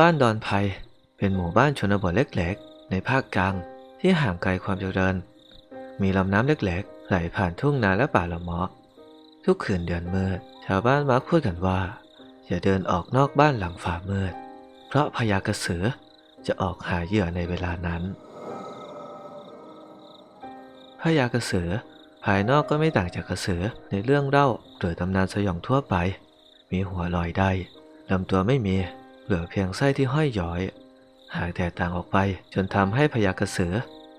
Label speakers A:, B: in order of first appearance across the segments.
A: บ้านดอนไพรเป็นหมู่บ้านชนบทเล็กๆ ในภาคกลางที่ห่างไกลความเจริญ มีลำน้ำเล็กๆ ไหลผ่านทุ่งนาและป่าละเมาะ ทุกคืนเดือนมืด ชาวบ้านมักพูดกันว่า อย่าเดินออกนอกบ้านหลังฝ่ามืด เพราะพญากระสือจะออกหาเหยื่อในเวลานั้นพญากระสือภายนอกก็ไม่ต่างจากกระสือในเรื่องเล่าหรือตำนานสยองทั่วไป มีหัวลอยได้ลำตัวไม่มี เหลือเพียงไส้ที่ห้อยย้อยหากแตกต่างออกไปจนทำให้พญากระเสือ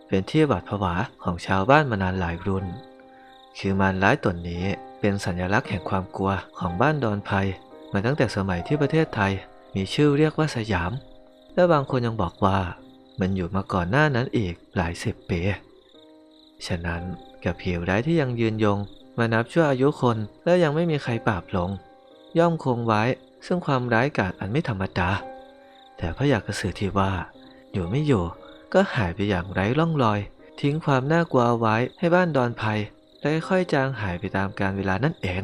A: เป็นที่หวาดผวาของชาวบ้านมานานหลายรุ่น คือมารร้ายตนนี้เป็นสัญลักษณ์แห่งความกลัวของบ้านดอนไพรมาตั้งแต่สมัยที่ประเทศไทยมีชื่อเรียกว่าสยาม และบางคนยังบอกว่ามันอยู่มาก่อนหน้านั้นอีกหลายสิบปี ฉะนั้นกับผิวร้ายที่ยังยืนยง มานับชั่วอายุคนและยังไม่มีใครปราบลง ย่อมคงไว้ซึ่งความร้ายกาจอันไม่ธรรมดา แต่พระยากระสือที่ว่า อยู่ไม่อยู่ก็หายไปอย่างไร้ร่องรอย ทิ้งความน่ากลัวไว้ให้บ้านดอนไพรและค่อยๆจางหายไปตามกาลเวลานั่นเอง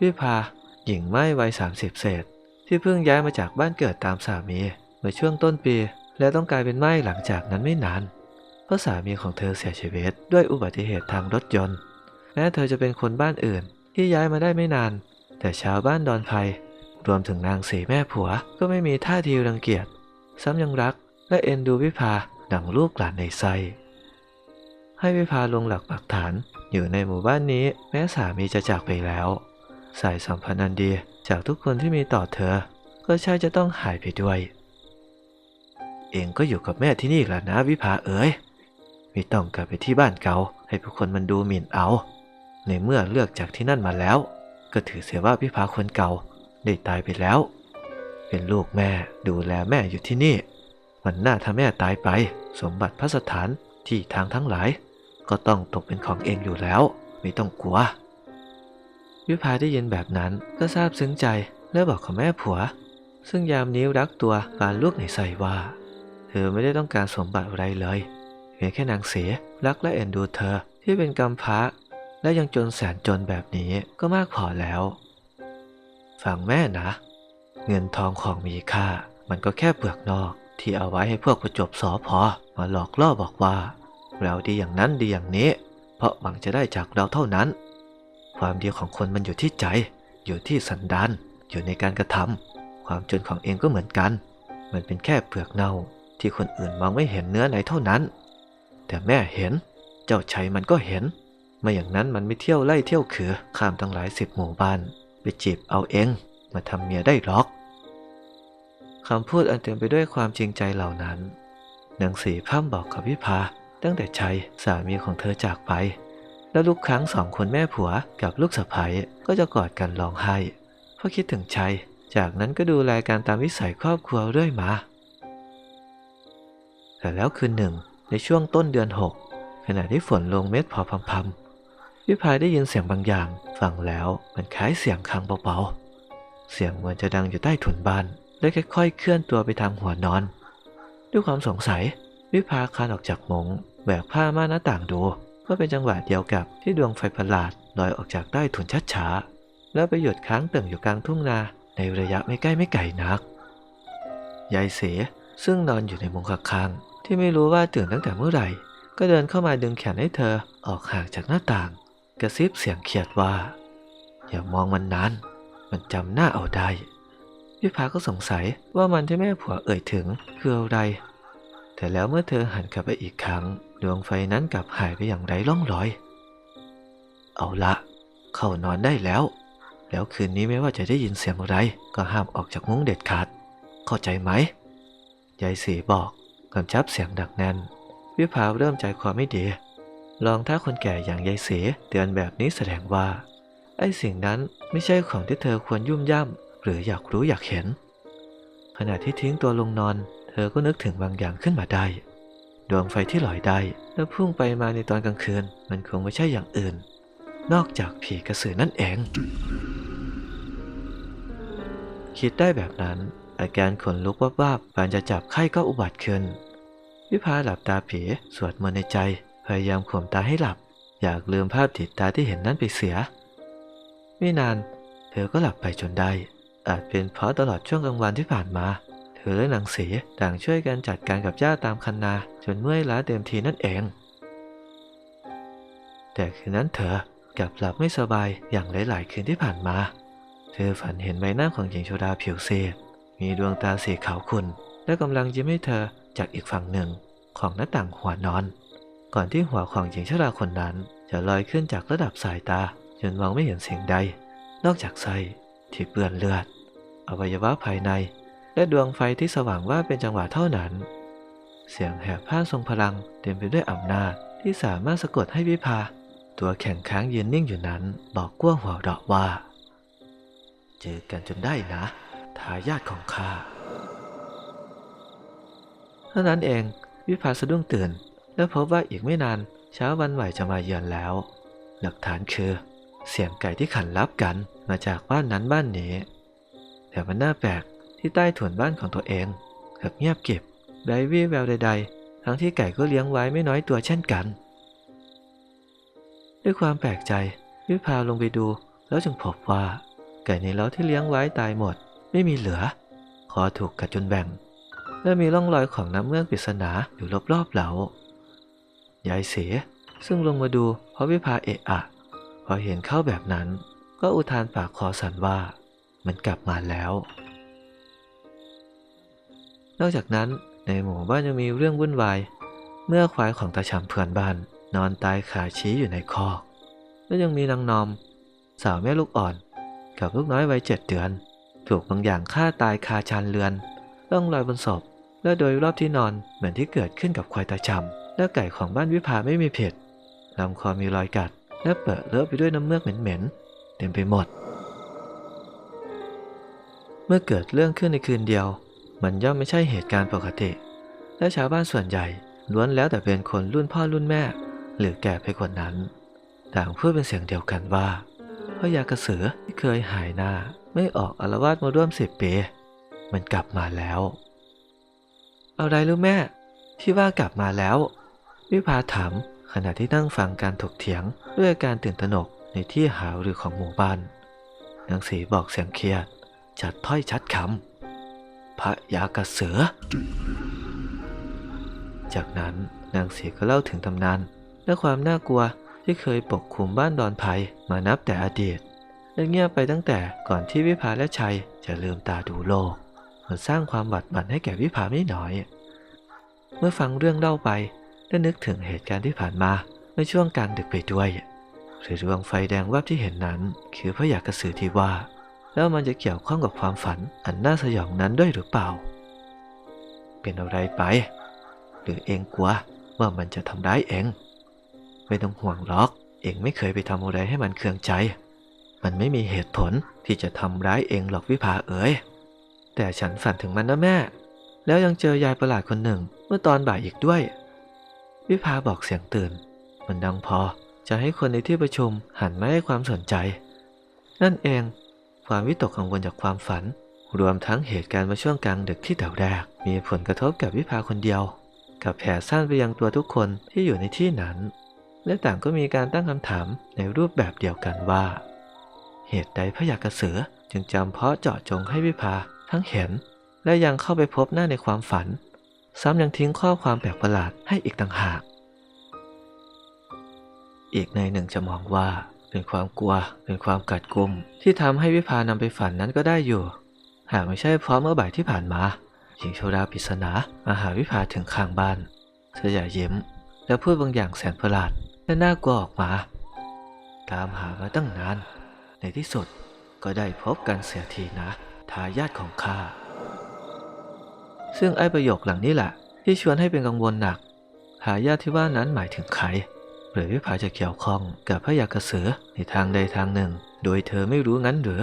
A: วิภาหญิงไม้วัย30 เศษ ที่เพิ่งย้ายมาจากบ้านเกิดตามสามีเมื่อช่วงต้นปี และต้องกลายเป็นไม้หลังจากนั้นไม่นานเพราะสามีของเธอเสียชีวิตด้วยอุบัติเหตุทางรถยนต์แม้เธอจะเป็นคนบ้านอื่น ที่ย้ายมาได้ไม่นาน แต่ชาวบ้านดอนไพรรวมถึงนางสีแม่ผัวก็ไม่มีท่าทีรังเกียจ ซ้ำยังรักและเอ็นดูวิภาดังลูกหลานในไส้ให้วิภาลงหลักปักฐานอยู่ในหมู่บ้านนี้แม้สามีจะจากไปแล้ว สายสัมพันธ์อันดีจากทุกคนที่มีต่อเธอ ก็ใช่จะต้องหายไปด้วย เองก็อยู่กับแม่ที่นี่แหละนะวิภาเอ๋ยไม่ต้องกลับไปที่บ้านเก่าให้ผู้คนมันดูหมิ่นเอา ในเมื่อเลือกจากที่นั่นมาแล้ว ก็ถือเสียว่าวิภาคนเก่าได้ตายไปแล้ว เป็นลูกแม่ดูแลแม่อยู่ที่นี่ มันน่าถ้าแม่ตายไป สมบัติพระสถานที่ทางทั้งหลาย ก็ต้องตกเป็นของเองอยู่แล้ว ไม่ต้องกลัววิภาได้ยินแบบนั้นก็ซาบซึ้งใจและบอกกับแม่ผัว ซึ่งยามนิ้วรักตัวปานลูกในใส่ว่า เธอไม่ได้ต้องการสมบัติอะไรเลยเพียงแค่นางเสียรักและเอ็นดูเธอที่เป็นกำพร้า และยังจนแสนจนแบบนี้ก็มากพอแล้ว ฟังแม่นะ เงินทองของมีค่า มันก็แค่เปลือกนอกที่เอาไว้ให้พวกประจบสอพอมาหลอกล่อบอกว่า เราดีอย่างนั้นดีอย่างนี้ เพราะหวังจะได้จากเราเท่านั้น ความดีของคนมันอยู่ที่ใจ อยู่ที่สันดานอยู่ในการกระทำความจนของเองก็เหมือนกัน มันเป็นแค่เปลือกเน่าที่คนอื่นมองไม่เห็นเนื้อในเท่านั้น แต่แม่เห็น เจ้าชัยมันก็เห็น ไม่อย่างนั้นมันไม่เที่ยวไล่เที่ยวคือข้ามตั้งหลายสิบหมู่บ้านไปจีบเอาเองมาทำเมียได้หรอกคำพูดอันเต็มไปด้วยความจริงใจเหล่านั้นนางสีพร่ำบอกกับวิภาตั้งแต่ชัยสามีของเธอจากไป แล้วทุกครั้งสองคนแม่ผัวกับลูกสะใภ้ก็จะกอดกันร้องไห้เพราะคิดถึงชัย จากนั้นก็ดูแลการตามวิสัยครอบครัวเรื่อยมาแต่แล้วคืนหนึ่งในช่วงต้นเดือนหกขณะที่ฝนลงเม็ดพอพำๆ วิภาได้ยินเสียงบางอย่างฟังแล้วมันคล้ายเสียงคังเบาๆ เสียงเหมือนจะดังอยู่ใต้ถุนบ้าน และค่อยๆเคลื่อนตัวไปทางหัวนอน ด้วยความสงสัยวิภาคลานออกจากมงแบกผ้าม่านหน้าต่างดูก็เป็นจังหวะเดียวกับที่ดวงไฟประหลาดลอยออกจากใต้ถุนชัดช้าแล้วไปหยุดค้างเติ่งอยู่กลางทุ่งนาในระยะไม่ใกล้ไม่ไกลนักยายเสซึ่งนอนอยู่ในมุงข้างๆที่ไม่รู้ว่าตื่นตั้งแต่เมื่อไหร่ ก็เดินเข้ามาดึงแขนให้เธอออกห่างจากหน้าต่าง ระซิบเสียงเขียดว่า อย่ามองมันนาน มันจำหน้าเอาได้ วิภาก็สงสัยว่ามันที่แม่ผัวเอ่ยถึงคืออะไร แต่แล้วเมื่อเธอหันกลับไปอีกครั้ง ดวงไฟนั้นกลับหายไปอย่างไร้ร่องรอย เอาละ เข้านอนได้แล้ว แล้วคืนนี้ไม่ว่าจะได้ยินเสียงอะไร ก็ห้ามออกจากมุ้งเด็ดขาด เข้าใจไหมยายสีบอกกำชับเสียงดักแน่น วิภาเริ่มใจความไม่ดี ลองถ้าคนแก่อย่างยายเสเตือนแบบนี้แสดงว่า ไอ้สิ่งนั้นไม่ใช่ของที่เธอควรยุ่มย่ำหรืออยากรู้อยากเห็น ขณะที่ทิ้งตัวลงนอน เธอก็นึกถึงบางอย่างขึ้นมาได้ ดวงไฟที่ลอยได้และพุ่งไปมาในตอนกลางคืน มันคงไม่ใช่อย่างอื่น นอกจากผีกระสือนั่นเอง คิดได้แบบนั้น อาการขนลุกวับๆปานจะจับไข้ก็อุบัติขึ้น วิภาหลับตาผีสวดมนต์ในใจ พยายามข่มตาให้หลับ อยากลืมภาพติดตาที่เห็นนั้นไปเสีย ไม่นานเธอก็หลับไปจนได้ อาจเป็นเพราะตลอดช่วงกลางวันที่ผ่านมา เธอและนางเสีต่างช่วยกันจัดการกับย่าตามคันนาจนเมื่อยล้าเต็มทีนั่นเอง แต่คืนนั้นเธอกลับหลับไม่สบายอย่างหลาย ๆ คืนที่ผ่านมา เธอฝันเห็นใบหน้าของหญิงชราผิวเซีดมีดวงตาสีขาวขุ่นและกำลังยิ้มให้เธอจากอีกฝั่งหนึ่งของหน้าต่างหัวนอน ก่อนที่หัวของหญิงชราคนนั้นจะลอยขึ้นจากระดับสายตา จนมองไม่เห็นสิ่งใด นอกจากไส้ที่เปื้อนเลือด อวัยวะภายใน และดวงไฟที่สว่างว่าเป็นจังหวะเท่านั้น เสียงแหบผ้าทรงพลังเต็มไปด้วยอำนาจที่สามารถสะกดให้วิภา ตัวแข็งค้างยืนนิ่งอยู่นั้น บอกกว้างหัวเราะว่า เจอกันจนได้นะ ทายาทของข้าเท่านั้นเองวิภาสะดุ้งตื่น และพบว่าอีกไม่นานเช้าวันใหม่จะมาเยือนแล้ว หลักฐานคือ เสียงไก่ที่ขันรับกันมาจากบ้านนั้นบ้านนี้ แต่มันน่าแปลกที่ใต้ถุนบ้านของตัวเองกับเงียบเกริบไร้วี่แววใด ๆ ทั้งที่ไก่ก็เลี้ยงไว้ไม่น้อยตัวเช่นกัน ด้วยความแปลกใจวิภาลงไปดู แล้วจึงพบว่า ไก่ในเล้าที่เลี้ยงไว้ตายหมด ไม่มีเหลือ คอถูกกัดจนแบ่ง และมีร่องรอยของน้ำเมือกปริศนาอยู่รอบๆเล้า ยายเสีย ซึ่งลงมาดูเพราะวิภาเอะอะ พอเห็นเข้าแบบนั้น ก็อุทานปากคอสั่นว่า มันกลับมาแล้ว นอกจากนั้นในหมู่บ้านยังมีเรื่องวุ่นวายเมื่อควายของตาฉำเพื่อนบ้าน นอนตายขาชี้อยู่ในคอกและยังมีนางนอม สาวแม่ลูกอ่อน กับลูกน้อยวัยเจ็ดเดือน ถูกบางอย่างฆ่าตายคาชานเรือนร่องรอยบนศพและโดยรอบที่นอนเหมือนที่เกิดขึ้นกับควายตาฉำ และไก่ของบ้านวิภาไม่มีเผิดลำคอมีรอยกัด และเปิดเลอะไปด้วยน้ำเมือกเหม็นๆเต็มไปหมด เมื่อเกิดเรื่องขึ้นในคืนเดียว มันย่อมไม่ใช่เหตุการณ์ปกติ และชาวบ้านส่วนใหญ่ล้วนแล้วแต่เป็นคนรุ่นพ่อรุ่นแม่ หรือแก่ไปกว่านั้น ต่างพูดเป็นเสียงเดียวกันว่าพระยากระเสือที่เคยหายหน้าไม่ออกอารวาสมาร่วมสิบปีมันกลับมาแล้วอะไรรู้แม่ ที่ว่ากลับมาแล้ว วิภาถามขณะที่นั่งฟังการถกเถียงด้วยการตื่นตระหนกในที่หาหรือของหมู่บ้านนางสีบอกเสียงเครียดชัดถ้อยชัดคำพระยากระเสือ จากนั้นนางสีก็เล่าถึงตำนานและความน่ากลัวที่เคยปกคลุมบ้านดอนไผ่มานับแต่อดีตและเงียบไปตั้งแต่ก่อนที่วิภาและชัยจะลืมตาดูโลกมันสร้างความบาดหวั่นให้แก่วิภาไม่น้อย เมื่อฟังเรื่องเล่าไป และนึกถึงเหตุการณ์ที่ผ่านมาในช่วงกลางดึกไปด้วยหรือดวงไฟแดงวับที่เห็นนั้น คือพระยากระสือที่ว่า แล้วมันจะเกี่ยวข้องกับความฝันอันน่าสยองนั้นด้วยหรือเปล่า เป็นอะไรไป หรือเองกลัวว่ามันจะทำร้ายเอง ไม่ต้องห่วงหรอก เองไม่เคยไปทำอะไรให้มันเคืองใจ มันไม่มีเหตุผลที่จะทำร้ายเองหรอกวิภาเอ๋ยแต่ฉันฝันถึงมันนะแม่ แล้วยังเจอยายประหลาดคนหนึ่งเมื่อตอนบ่ายอีกด้วย วิภาบอกเสียงตื่น มันดังพอจะให้คนในที่ประชุมหันมาให้ความสนใจ นั่นเอง ความวิตกกังวลจากความฝัน รวมทั้งเหตุการณ์มาช่วงกลางดึกที่แต่แรก มีผลกระทบกับวิภาคนเดียว กับแผ่ซ่านไปยังตัวทุกคนที่อยู่ในที่นั้น และต่างก็มีการตั้งคำถามในรูปแบบเดียวกันว่า เหตุใดพระยากระเสือจึงจำเพาะเจาะจงให้วิภาทั้งเห็น และยังเข้าไปพบหน้าในความฝัน ซ้ำยังทิ้งข้อความแปลกประหลาดให้อีกต่างหาก อีกในหนึ่งจะมองว่าเป็นความกลัวเป็นความกัดกุม ที่ทำให้วิภานำไปฝันนั้นก็ได้อยู่ หากไม่ใช่เพราะเมื่อบ่ายที่ผ่านมาหญิงโชดาปริศนามาหาวิภาถึงข้างบ้านเธออย่ายิ้ม และพูดบางอย่างแสนประหลาดและน่ากลัวออกมา ตามหามาตั้งนาน ในที่สุดก็ได้พบกันเสียทีนะ ทายาทของข้า ซึ่งไอ้ประโยคหลังนี้แหละที่ชวนให้เป็นกังวลหนัก หายาที่ว่านั้นหมายถึงใคร หรือวิภาจะเกี่ยวข้องกับพระยากระเสือในทางใดทางหนึ่ง โดยเธอไม่รู้งั้นหรือ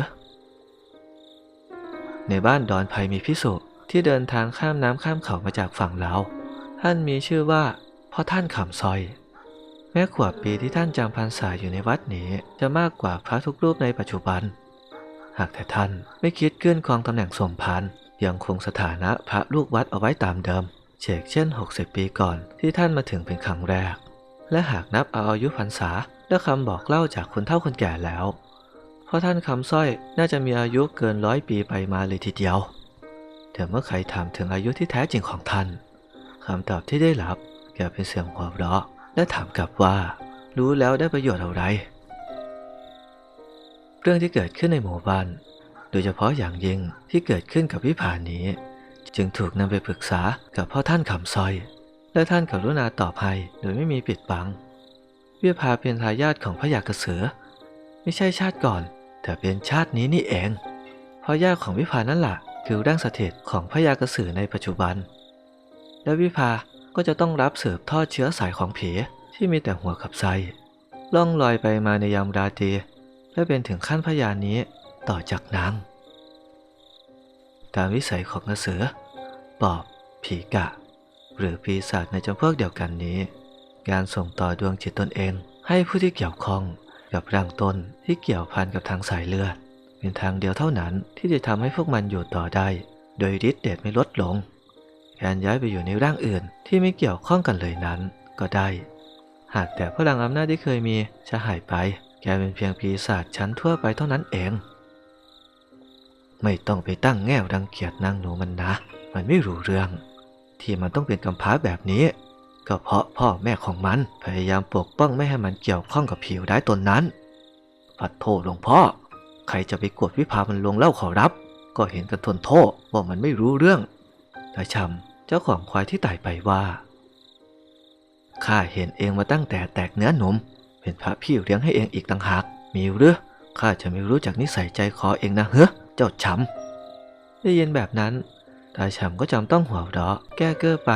A: ในบ้านดอนภัยมีพิสุที่เดินทางข้ามน้ำข้ามเขามาจากฝั่งลาว ท่านมีชื่อว่าพ่อท่านขำซอย แม้ขวบปีที่ท่านจำพรรษาอยู่ในวัดนี้จะมากกว่าพระทุกรูปในปัจจุบัน หากแต่ท่านไม่คิดขึ้นครองตำแหน่งสมภาร ยังคงสถานะพระลูกวัดเอาไว้ตามเดิม เชกเช่น 60 ปีก่อนที่ท่านมาถึงเป็นครั้งแรก และหากนับเอาอายุพรรษาและคำบอกเล่าจากคนเฒ่าคนแก่แล้ว เพราะท่านคำสร้อยน่าจะมีอายุเกินร้อยปีไปมาเลยทีเดียวแต่เมื่อใครถามถึงอายุที่แท้จริงของท่านคำตอบที่ได้รับแกเป็นเสียงหัวเราะและถามกลับว่า รู้แล้วได้ประโยชน์อะไร เรื่องที่เกิดขึ้นในหมู่บ้าน โดยเฉพาะอย่างยิ่งที่เกิดขึ้นกับวิภานี้ จึงถูกนำไปปรึกษากับพ่อท่านคำซอย และท่านกรุณาตอบให้โดยไม่มีปิดบัง วิภาเป็นทายาทของพระยากระเสือ ไม่ใช่ชาติก่อน แต่เป็นชาตินี้นี่เองเพราะย่าของวิภานั่นแหละคือร่างสถิตของพระยากระสือในปัจจุบัน และวิภาก็จะต้องรับสืบทอดเชื้อสายของผีที่มีแต่หัวกับไส้ล่องลอยไปมาในยามราตรีและเป็นถึงขั้นพยานนี้ ต่อจากนางตามวิสัยของกระสือ ปอบ ผีกะ หรือปีศาจในจำพวกเดียวกันนี้ การส่งต่อดวงจิตตนเอง ให้ผู้ที่เกี่ยวข้องกับร่างตนที่เกี่ยวพันกับทางสายเลือด เป็นทางเดียวเท่านั้นที่จะทำให้พวกมันอยู่ต่อได้ โดยฤทธิ์เดชไม่ลดลง การย้ายไปอยู่ในร่างอื่นที่ไม่เกี่ยวข้องกันเลยนั้นก็ได้ หากแต่พลังอำนาจที่เคยมีจะหายไป แกเป็นเพียงปีศาจชั้นทั่วไปเท่านั้นเอง ไม่ต้องไปตั้งแง่รังเกียจนางหนูมันนะ มันไม่รู้เรื่อง ที่มันต้องเป็นกำพร้าแบบนี้ ก็เพราะพ่อแม่ของมันพยายามปกป้องไม่ให้มันเกี่ยวข้องกับผิวได้ตนนั้นปัดโทษหลวงพ่อ ใครจะไปกดวิภามันลงเล่าขอรับ ก็เห็นกันทนโทษว่ามันไม่รู้เรื่องตาชำเจ้าของควายที่ตายไปว่าข้าเห็นเองมาตั้งแต่แตกเนื้อหนุ่มเป็นพระพี่เลี้ยงให้เองอีกต่างหาก มีหรือข้าจะไม่รู้จักนิสัยใจคอเองนะเฮ้เจ้าช้ำได้ยินแบบนั้นตาช้ำก็จำต้องหัวเราะแก้เก้อไป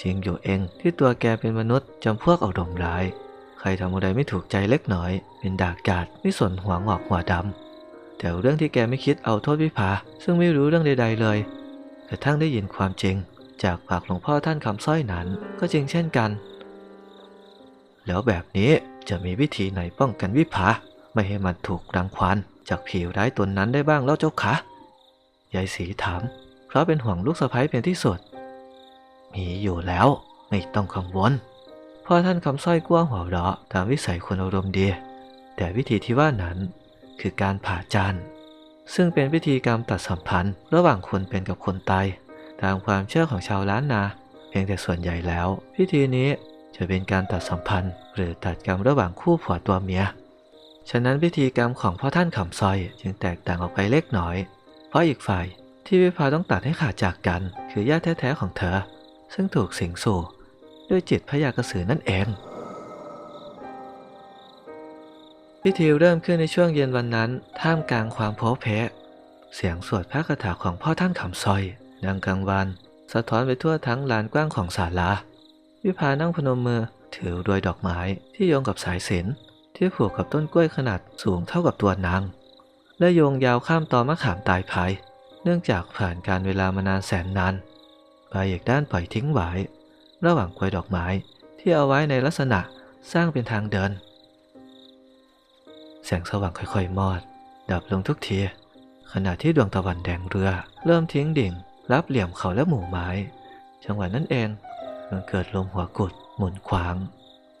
A: จริงอยู่เองที่ตัวแกเป็นมนุษย์จำพวกเอารมร้าย ใครทำอะไรไม่ถูกใจเล็กน้อย เป็นดากกาดไม่สนหัวงอกหัวดำแต่เรื่องที่แกไม่คิดเอาโทษวิภา ซึ่งไม่รู้เรื่องใด ๆ เลยกระทั่งได้ยินความจริง จากปากหลวงพ่อท่านคำสร้อยนั้นก็จริงเช่นกัน แล้วแบบนี้จะมีวิธีไหนป้องกันวิภาไม่ให้มันถูกรังควาน จากผิวร้ายตนนั้นได้บ้างแล้วเจ้าคะยายศรีถาม เพราะเป็นห่วงลูกสะใภ้เป็นที่สุด มีอยู่แล้วไม่ต้องกังวลพ่อท่านคำสร้อยกว้างหัวเราะตามวิสัยคนอารมณ์ดี แต่วิธีที่ว่านั้นคือการผ่าจานซึ่งเป็นพิธีกรรมตัดสัมพันธ์ระหว่างคนเป็นกับคนตายตามความเชื่อของชาวล้านนา เพียงแต่ส่วนใหญ่แล้ว พิธีนี้จะเป็นการตัดสัมพันธ์ หรือตัดกรรมระหว่างคู่ผัวตัวเมีย ฉะนั้นพิธีกรรมของพ่อท่านขำซอยจึงแตกต่างออกไปเล็กน้อย เพราะอีกฝ่ายที่วิภาต้องตัดให้ขาดจากกัน คือญาติแท้ๆของเธอ ซึ่งถูกสิงสู่ด้วยจิตพยากระสือนั่นเอง พิธีเริ่มขึ้นในช่วงเย็นวันนั้น ท่ามกลางความโผเพะเสียงสวดพระคาถาของพ่อท่านขำซอยดังกลางวัน สะท้อนไปทั่วทั้งลานกว้างของศาลา วิภานั่งพนมมือถือรวยดอกไม้ที่โยงกับสายสิญจน ที่ผูกกับต้นกล้วยขนาดสูงเท่ากับตัวนาง และโยงยาวข้ามตอมะขามตายภาย เนื่องจากผ่านการเวลามานานแสนนานใบอีกด้านปล่อยทิ้งไว้ ระหว่างกล้วยดอกไม้ที่เอาไว้ในลักษณะสร้างเป็นทางเดิน แสงสว่างค่อยๆมอด ดับลงทุกที ขณะที่ดวงตะวันแดงเรือ เริ่มทิ้งดิ่ง รับเหลี่ยมเขาและหมู่ไม้ จังหวะนั้นเองมันเกิดลมหัวกุดหมุนขวาง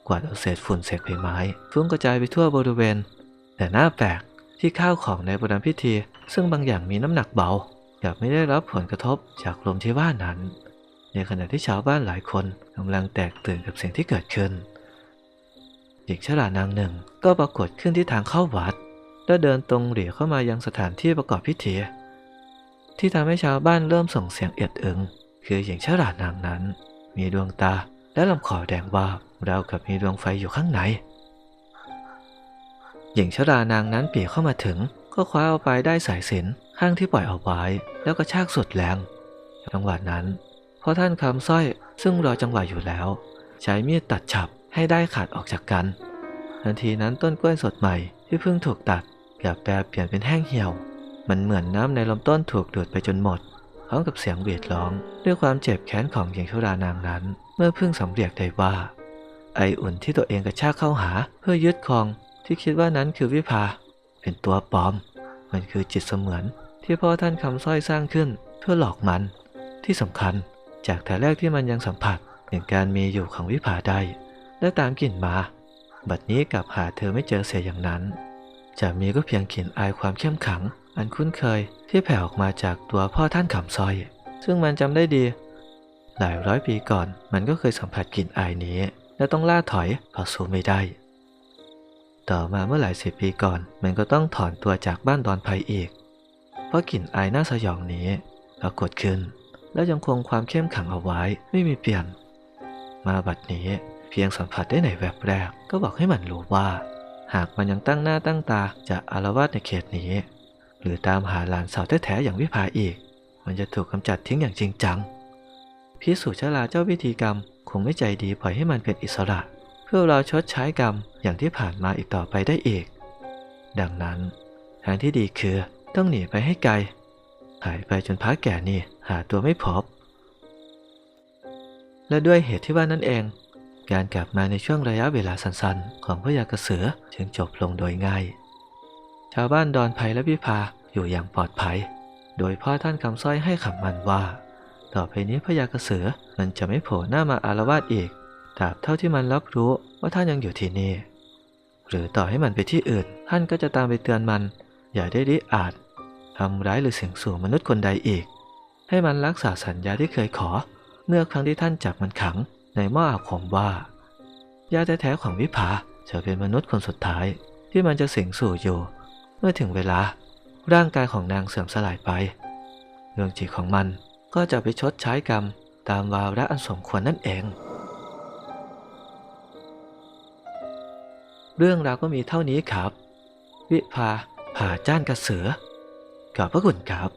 A: กวาดเอาเศษฝุ่นเศษใบไม้ฟุ้งกระจายไปทั่วบริเวณ แต่หน้าแปลกที่ข้าวของในโบราณพิธี ซึ่งบางอย่างมีน้ำหนักเบากลับไม่ได้รับผลกระทบจากลมที่ว่านั้น ในขณะที่ชาวบ้านหลายคนกำลังแตกตื่นกับสิ่งที่เกิดขึ้นหญิงชรานางหนึ่งก็ปรากฏขึ้นที่ทางเข้าวัด และเดินตรงเหลี่ยเข้ามายังสถานที่ประกอบพิธี ที่ทำให้ชาวบ้านเริ่มส่งเสียงเอียดอึง คือหญิงชรานางนั้น มีดวงตา และลำคอแดงวาบราวกับมีดวงไฟอยู่ข้างใน หญิงชรานางนั้นปีเข้ามาถึง ก็คว้าเอาไปได้สายสินข้างที่ปล่อยเอาไว้ แล้วก็ชากสุดแรงจังหวะนั้นพอท่านคำสร้อยซึ่งรอจังหวะอยู่แล้ว ใช้มีดตัดฉับให้ได้ขาดออกจากกันทันทีนั้นต้นกล้วยสดใหม่ที่เพิ่งถูกตัดกลับแปรเปลี่ยนเป็นแห้งเหี่ยว มันเหมือนน้ำในลำต้นถูกดูดไปจนหมดพร้อมกับเสียงหวีดร้อง ด้วยความเจ็บแค้นของหญิงชรานางนั้น เมื่อเพิ่งสำเร็จได้ว่า ไออุ่นที่ตัวเองกระชากเข้าหาเพื่อยึดครองที่คิดว่านั้นคือวิภา เป็นตัวปลอม มันคือจิตเสมือนที่พ่อท่านคำสร้อยสร้างขึ้นเพื่อหลอกมัน ที่สำคัญจากแต่แรกที่มันยังสัมผัสถึงการมีอยู่ของวิภาได้และตามกลิ่นมา บัดนี้กลับหาเธอไม่เจอเสียอย่างนั้น จะมีก็เพียงกลิ่นอายความเข้มขัง อันคุ้นเคยที่แผ่ออกมาจากตัวพ่อท่านขำซอย ซึ่งมันจำได้ดี หลายร้อยปีก่อนมันก็เคยสัมผัสกลิ่นอายนี้ และต้องล่าถอยเพราะสู้ไม่ได้ ต่อมาเมื่อหลายสิบปีก่อน มันก็ต้องถอนตัวจากบ้านดอนไพอีก เพราะกลิ่นอายน่าสยองนี้ปรากฏขึ้น และยังคงความเข้มขังเอาไว้ไม่มีเปลี่ยน มาบัดนี้เพียงสัมผัสได้ในแวบแรก ก็บอกให้มันรู้ว่า หากมันยังตั้งหน้าตั้งตาจะอารวาสในเขตนี้ หรือตามหาหลานสาวแท้ๆอย่างวิภาอีก มันจะถูกกำจัดทิ้งอย่างจริงจัง พิสูจน์ชลาเจ้าพิธีกรรม คงไม่ใจดีปล่อยให้มันเป็นอิสระ เพื่อเราชดใช้กรรมอย่างที่ผ่านมาอีกต่อไปได้อีก ดังนั้น ทางที่ดีคือต้องหนีไปให้ไกล หายไปจนพระแก่นี่หาตัวไม่พบ และด้วยเหตุที่ว่านั่นเอง การกลับมาในช่วงระยะเวลาสั้นๆ ของพระยากระเสือจึงจบลงโดยง่าย ชาวบ้านดอนไผ่และพิพาอยู่อย่างปลอดภัย โดยพ่อท่านคำสร้อยให้คำมันว่า ต่อไปนี้พระยากระเสือมันจะไม่โผล่หน้ามาอารวาสอีกตราบเท่าที่มันรับรู้ว่าท่านยังอยู่ที่นี่ หรือต่อให้มันไปที่อื่น ท่านก็จะตามไปเตือนมัน อย่าได้ริอาจทำร้ายหรือเสี่ยงสู่มนุษย์คนใดอีก ให้มันรักษาสัญญาที่เคยขอ เมื่อครั้งที่ท่านจับมันขังในหม้ออาคมว่าญาติแท้ๆของวิภาจะเป็นมนุษย์คนสุดท้ายที่มันจะสิงสู่อยู่ เมื่อถึงเวลาร่างกายของนางเสื่อมสลายไปดวงจิตของมัน ก็จะไปชดใช้กรรมตามวาระอันสมควรนั่นเอง เรื่องราวก็มีเท่านี้ครับ วิภาผ่าจ้านกระเสือขอบพระคุณครับ